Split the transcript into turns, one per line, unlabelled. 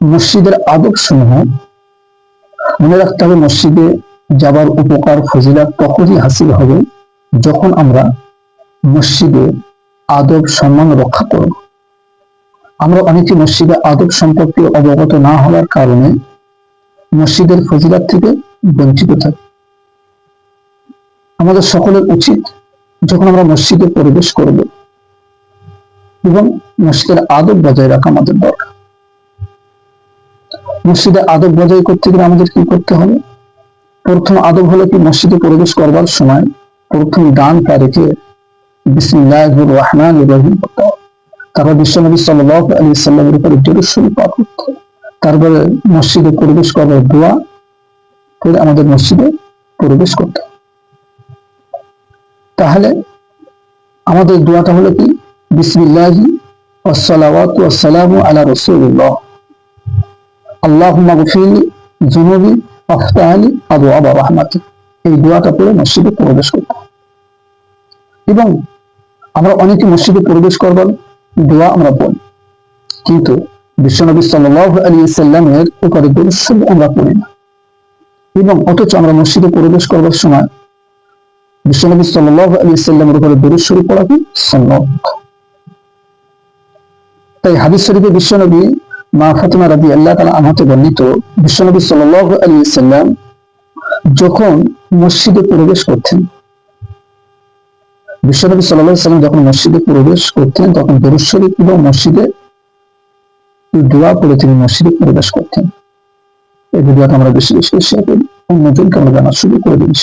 মসজিদের আদব সমূহ মনে রাখতে হবে, মসজিদে যাবার উপকার, ফজিলাত তখনই হাসিল হবে যখন আমরা মসজিদে আদব সম্মান রক্ষা করব। আমরা অনেকে মসজিদে আদব সম্পর্কে অবগত না হওয়ার কারণে মসজিদের ফজিলাত থেকে বঞ্চিত থাকি। আমাদের সকলের উচিত যখন আমরা মসজিদে পরিবেশ করব এবং মসজিদের আদব বজায় রাখা আমাদের দরকার। মসজিদে আদব বজায় করতে গেলে আমাদের কি করতে হবে? প্রথম আদব হলো কি মসজিদে প্রবেশ করবার সময় প্রথম গান পা রেখে বিসমিল্লাহ রহমান রহিম করতে তারপর বিশ্বনবী সাল্লাহ আলী সাল্লামের উপরে জোরস্বরী পাঠ করতে তারপরে মসজিদে প্রবেশ করবার দোয়া করে আমাদের মসজিদে প্রবেশ করতে তাহলে আমাদের দোয়াটা হলো কি? বিসমিল্লাহি আসসালাম ওয়াসসালামু আলা রাসূলুল্লাহ। আল্লাহম গফিরলি জুনুবি আফতানি আবু আবা রহমাতি। এই দোয়াটা পড়ে মসজিদে প্রবেশ করব। এবং আমরা অনেকে মসজিদে প্রবেশ করবার দোয়া আমরা বলি কিন্তু বিশ্বনবী সাল্লাহ আলী সাল্লামের উপরে দর্শক আমরা পড়ি না। এবং অথচ আমরা মসজিদে প্রবেশ করবার সময় বিশ্বনবী সাল্লাহ আলী সাল্লামের উপরে দরুদ শরীফ পড়াবি সন্ন্যত তাই হাবিজ শরীফে বিশ্বনবী মা ফাতেমা রাদি আল্লাহ তালা আনহাতে বর্ণিত, বিশ্বনবী সাল্লাহ আলী সাল্লাম যখন মসজিদে প্রবেশ করতেন, বিশ্বনবী সাল্লাহ সাল্লাম যখন মসজিদে প্রবেশ করতেন, তখন দরুদ শরীফ এবং মসজিদে দোয়া করে তিনি মসজিদে প্রবেশ করতেন এই ভিডিওটা আমরা বেশি বেশি শেয়ার করি অন্যজনকে আমরা জানার সুযোগ করে দিই।